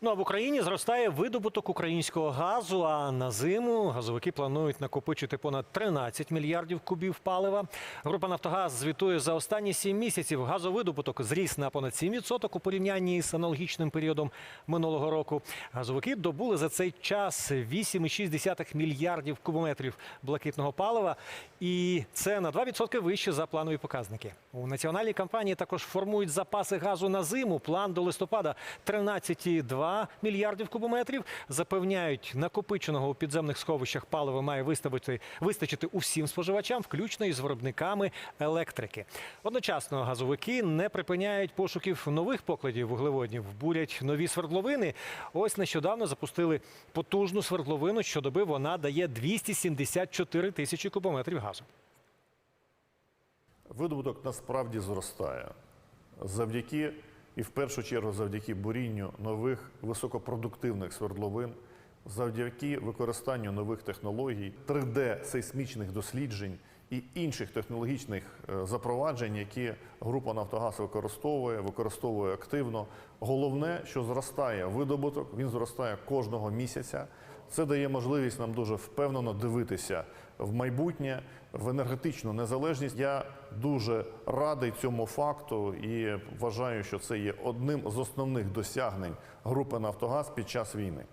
Ну а в Україні зростає видобуток українського газу. А на зиму газовики планують накопичити понад 13 мільярдів кубів палива. Група Нафтогаз звітує за останні 7 місяців. Газовидобуток зріс на понад 7% у порівнянні з аналогічним періодом минулого року. Газовики добули за цей час 8,6 мільярдів кубометрів блакитного палива, і це на 2% вище за планові показники. У національній компанії також формують запаси газу на зиму. План до листопада 13,2 мільярдів кубометрів. Запевняють, накопиченого у підземних сховищах палива має виставити вистачити усім споживачам, включно із виробниками електрики. Одночасно газовики не припиняють пошуків нових покладів вуглеводнів, бурять нові свердловини. Ось нещодавно запустили потужну свердловину. Щодоби вона дає 274 тисячі кубометрів газу. Видобуток насправді зростає завдяки і в першу чергу завдяки бурінню нових високопродуктивних свердловин, завдяки використанню нових технологій, 3D-сейсмічних досліджень і інших технологічних е, запроваджень, які група Нафтогаз використовує, використовує активно. Головне, що зростає видобуток, він зростає кожного місяця. Це дає можливість нам дуже впевнено дивитися в майбутнє, в енергетичну незалежність. Я дуже радий цьому факту і вважаю, що це є одним з основних досягнень групи Нафтогаз під час війни.